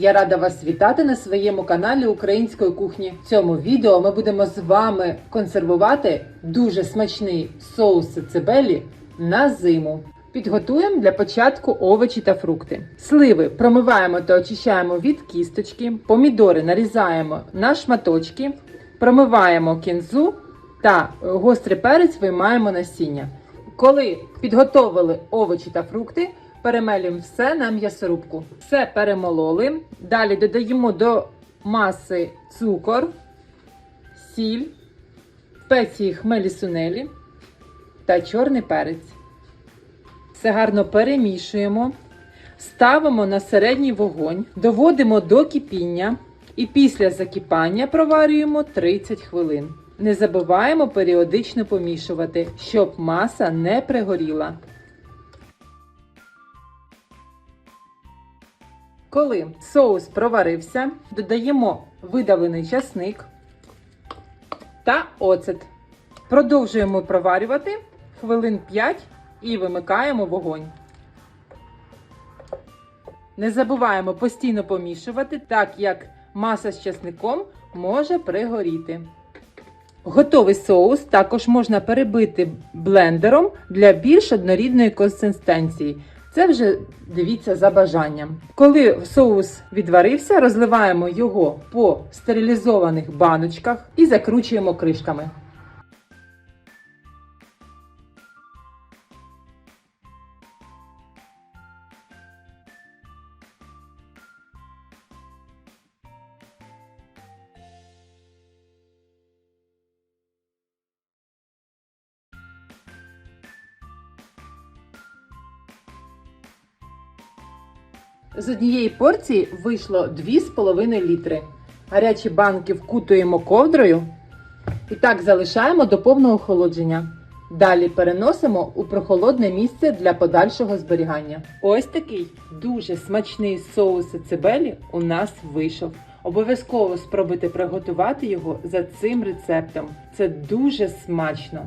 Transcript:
Я рада вас вітати на своєму каналі Української кухні. В цьому відео ми будемо з вами консервувати дуже смачний соус цибелі на зиму. Підготуємо для початку овочі та фрукти. Сливи промиваємо та очищаємо від кісточки, помідори нарізаємо на шматочки, промиваємо кінзу та гострий перець виймаємо насіння. Коли підготовили овочі та фрукти, перемелюємо все на м'ясорубку. Все перемололи. Далі додаємо до маси цукор, сіль, спеції хмелі сунелі та чорний перець. Все гарно перемішуємо, ставимо на середній вогонь, доводимо до кипіння і після закипання проварюємо 30 хвилин. Не забуваємо періодично помішувати, щоб маса не пригоріла. Коли соус проварився, додаємо видавлений часник та оцет. Продовжуємо проварювати хвилин 5 і вимикаємо вогонь. Не забуваємо постійно помішувати, так як маса з часником може пригоріти. Готовий соус також можна перебити блендером для більш однорідної консистенції. Це вже дивіться за бажанням. Коли соус відварився, розливаємо його по стерилізованих баночках і закручуємо кришками. З однієї порції вийшло 2,5 літри. Гарячі банки вкутуємо ковдрою і так залишаємо до повного охолодження. Далі переносимо у прохолодне місце для подальшого зберігання. Ось такий дуже смачний соус цибелі у нас вийшов. Обов'язково спробуйте приготувати його за цим рецептом. Це дуже смачно.